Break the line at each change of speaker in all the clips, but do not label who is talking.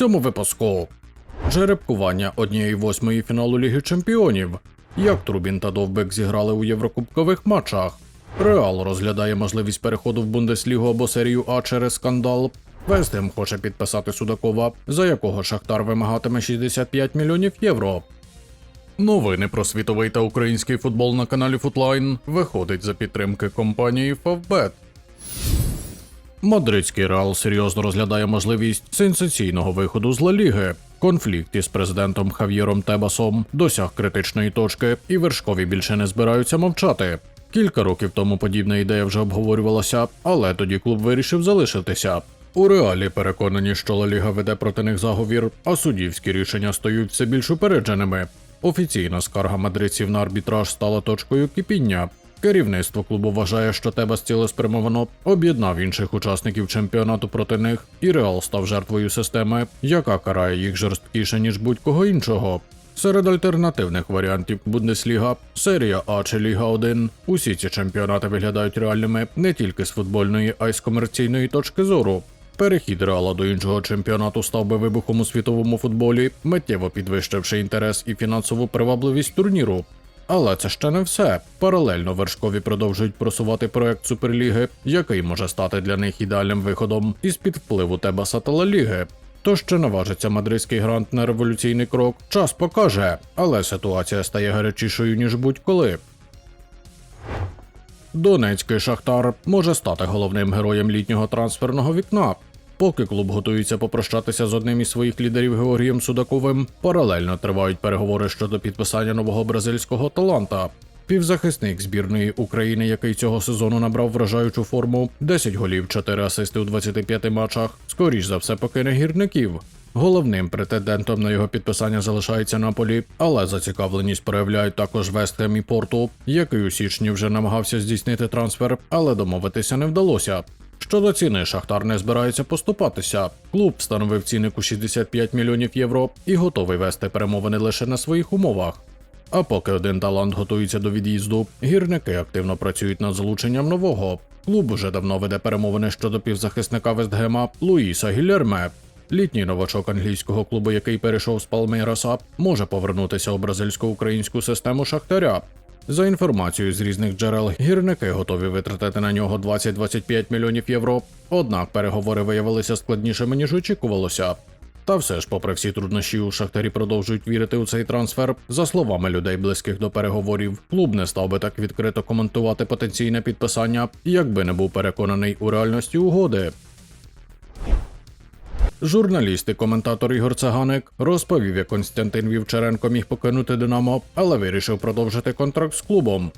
цьому випуску. Жеребкування однієї восьмої фіналу Ліги Чемпіонів. Як Трубін та Довбек зіграли у єврокубкових матчах. Реал розглядає можливість переходу в Бундеслігу або серію А через скандал. Вестем хоче підписати Судакова, за якого Шахтар вимагатиме 65 мільйонів євро. Новини про світовий та український футбол на каналі Футлайн виходить за підтримки компанії Favbet. Мадридський Реал серйозно розглядає можливість сенсаційного виходу з Ла Ліги. Конфлікт із президентом Хав'єром Тебасом досяг критичної точки, і вершкові більше не збираються мовчати. Кілька років тому подібна ідея вже обговорювалася, але тоді клуб вирішив залишитися. У реалі переконані, що Ла Ліга веде проти них заговір, а суддівські рішення стають все більш упередженими. Офіційна скарга мадридців на арбітраж стала точкою кипіння. Керівництво клубу вважає, що Тебас цілеспрямовано об'єднав інших учасників чемпіонату проти них, і Реал став жертвою системи, яка карає їх жорсткіше ніж будь-кого іншого. Серед альтернативних варіантів Бундесліга, серія А чи Ліга 1. Усі ці чемпіонати виглядають реальними не тільки з футбольної, а й з комерційної точки зору. Перехід Реала до іншого чемпіонату став би вибухом у світовому футболі, миттєво підвищивши інтерес і фінансову привабливість турніру. Але це ще не все. Паралельно вершкові продовжують просувати проект Суперліги, який може стати для них ідеальним виходом із під впливу Тебаса та Ліги. То ще наважиться мадридський грант на революційний крок, час покаже, але ситуація стає гарячішою ніж будь-коли. Донецький Шахтар може стати головним героєм літнього трансферного вікна. Поки клуб готується попрощатися з одним із своїх лідерів Георгієм Судаковим, паралельно тривають переговори щодо підписання нового бразильського таланта. Півзахисник збірної України, який цього сезону набрав вражаючу форму, 10 голів, 4 асисти у 25 матчах, скоріш за все покине гірників. Головним претендентом на його підписання залишається Наполі, але зацікавленість проявляють також Вестхем і Порту, який у січні вже намагався здійснити трансфер, але домовитися не вдалося. Щодо ціни, Шахтар не збирається поступатися. Клуб встановив цінник у 65 мільйонів євро і готовий вести перемовини лише на своїх умовах. А поки один талант готується до від'їзду, гірники активно працюють над залученням нового. Клуб уже давно веде перемовини щодо півзахисника Вестгема Луїса Гілерме. Літній новачок англійського клубу, який перейшов з Палмейраса, може повернутися у бразильсько-українську систему Шахтаря. За інформацією з різних джерел, гірники готові витратити на нього 20-25 мільйонів євро. Однак переговори виявилися складнішими ніж очікувалося. Та все ж, попри всі труднощі, у Шахтарі продовжують вірити у цей трансфер. За словами людей, близьких до переговорів, клуб не став би так відкрито коментувати потенційне підписання, якби не був переконаний у реальності угоди. Журналіст і коментатор Ігор Цаганик розповів, як Константин Вівчаренко міг покинути Динамо, але вирішив продовжити контракт з клубом.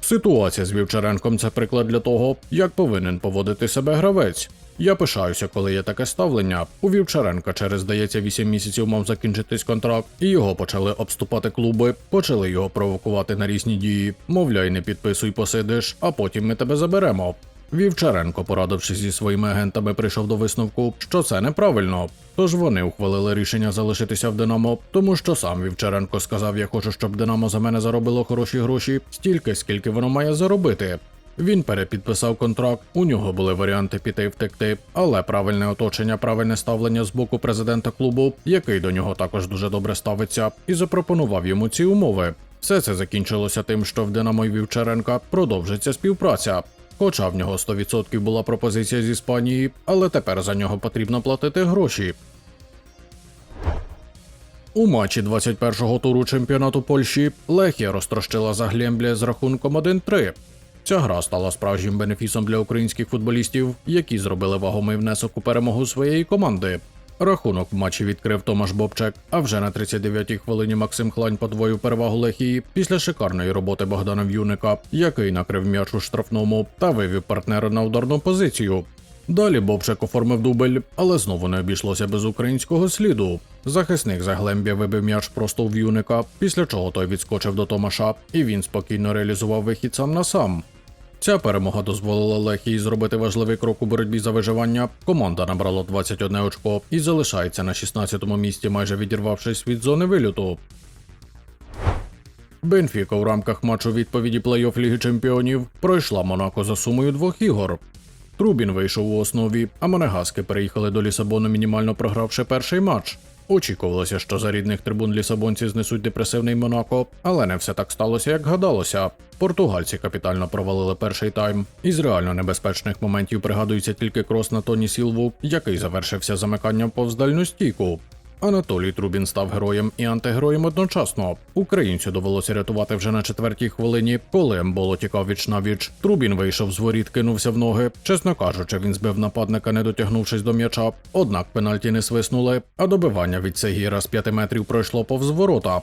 Ситуація з Вівчаренком це приклад для того, як повинен поводити себе гравець. Я пишаюся, коли є таке ставлення. У Вівчаренка через здається 8 місяців мав закінчитись контракт, і його почали обступати клуби, почали його провокувати на різні дії. Мовляй, не підписуй, посидиш, а потім ми тебе заберемо. Вівчаренко, порадившись зі своїми агентами, прийшов до висновку, що це неправильно. Тож вони ухвалили рішення залишитися в Динамо, тому що сам Вівчаренко сказав: Я хочу, щоб Динамо за мене заробило хороші гроші, стільки, скільки воно має заробити. Він перепідписав контракт. У нього були варіанти піти і втекти, але правильне оточення, правильне ставлення з боку президента клубу, який до нього також дуже добре ставиться, і запропонував йому ці умови. Все це закінчилося тим, що в Динамо і Вівчаренка продовжиться співпраця. Хоча в нього 100% була пропозиція з Іспанії, але тепер за нього потрібно платити гроші. У матчі 21-го туру чемпіонату Польщі Лехія розтрощила Заглемблі з рахунком 1-3. Ця гра стала справжнім бенефісом для українських футболістів, які зробили вагомий внесок у перемогу своєї команди. Рахунок в матчі відкрив Томаш Бобчек, а вже на 39-й хвилині Максим Хлань подвоїв перевагу Лехії після шикарної роботи Богдана В'юника, який накрив м'яч у штрафному та вивів партнера на ударну позицію. Далі Бобчек оформив дубль, але знову не обійшлося без українського сліду. Захисник Заглембія вибив м'яч просто у В'юника, після чого той відскочив до Томаша, і він спокійно реалізував вихід сам на сам. Ця перемога дозволила Лехії зробити важливий крок у боротьбі за виживання. Команда набрала 21 очко і залишається на 16-му місці, майже відірвавшись від зони вильоту. Бенфіка у рамках матчу відповіді плей-офф Ліги Чемпіонів пройшла Монако за сумою двох ігор. Трубін вийшов у основі, а Монегаски переїхали до Лісабону, мінімально програвши перший матч. Очікувалося, що за рідних трибун лісабонці знесуть депресивний Монако, але не все так сталося, як гадалося. Португальці капітально провалили перший тайм. Із реально небезпечних моментів пригадується тільки крос на Тоні Сілву, який завершився замиканням повз дальню стійку. Анатолій Трубін став героєм і антигероєм одночасно. Українцю довелося рятувати вже на четвертій хвилині, коли Емболо тікав віч на віч. Трубін вийшов з воріт, кинувся в ноги. Чесно кажучи, він збив нападника, не дотягнувшись до м'яча. Однак пенальті не свиснули, а добивання від Сегіра з 5 метрів пройшло повз ворота.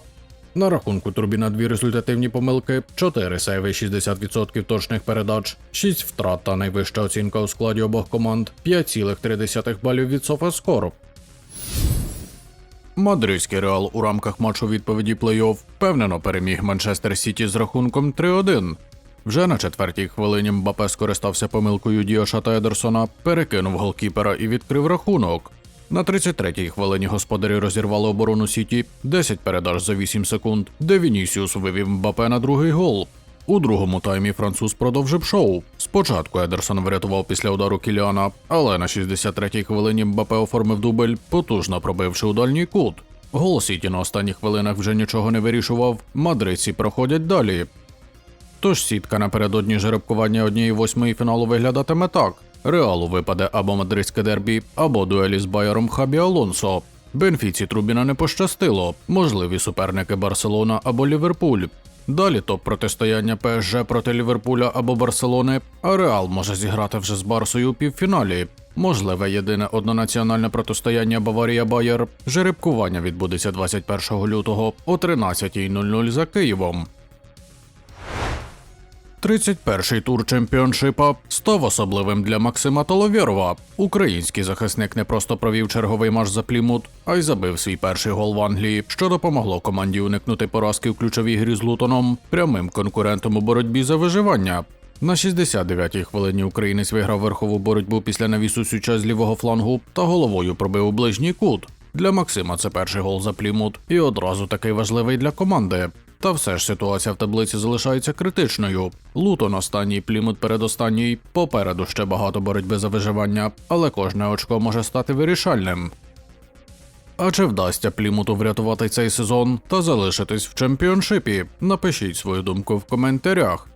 На рахунку Турбіна дві результативні помилки, 4 сейви, 60% точних передач, 6 втрат та найвища оцінка у складі обох команд, 5,3 балів від Софаскор. Мадридський реал у рамках матчу відповіді плей-офф впевнено переміг Манчестер Сіті з рахунком 3-1. Вже на четвертій хвилині Мбапе скористався помилкою Діоша та Едерсона, перекинув голкіпера і відкрив рахунок. На 33-й хвилині господарі розірвали оборону Сіті 10 передач за 8 секунд, де Вінісіус вивів Мбапе на другий гол. У другому таймі француз продовжив шоу. Спочатку Едерсон врятував після удару Кіліана, але на 63-й хвилині Мбапе оформив дубль, потужно пробивши у дальній кут. Гол Сіті на останніх хвилинах вже нічого не вирішував. Мадридці проходять далі. Тож сітка напередодні жеребкування однієї восьмої фіналу виглядатиме так: Реалу випаде або мадридське дербі, або дуелі з Байером Хабі Алонсо. Бенфіці Трубіна не пощастило, можливі суперники Барселона або Ліверпуль. Далі топ протистояння ПСЖ проти Ліверпуля або Барселони, а Реал може зіграти вже з Барсою у півфіналі. Можливе єдине однонаціональне протистояння Баварія Байер. Жеребкування відбудеться 21 лютого о 13.00 за Києвом. 31-й тур чемпіоншипа став особливим для Максима Толовєрова. Український захисник не просто провів черговий матч за Плімут, а й забив свій перший гол в Англії, що допомогло команді уникнути поразки в ключовій грі з Лутоном, прямим конкурентом у боротьбі за виживання. На 69-й хвилині українець виграв верхову боротьбу після навісу сюча з лівого флангу та головою пробив у ближній кут. Для Максима це перший гол за Плімут і одразу такий важливий для команди. Та все ж ситуація в таблиці залишається критичною. Лутон останній, Плімут передостанній. Попереду ще багато боротьби за виживання, але кожне очко може стати вирішальним. А чи вдасться Плімуту врятувати цей сезон та залишитись в чемпіоншипі? Напишіть свою думку в коментарях.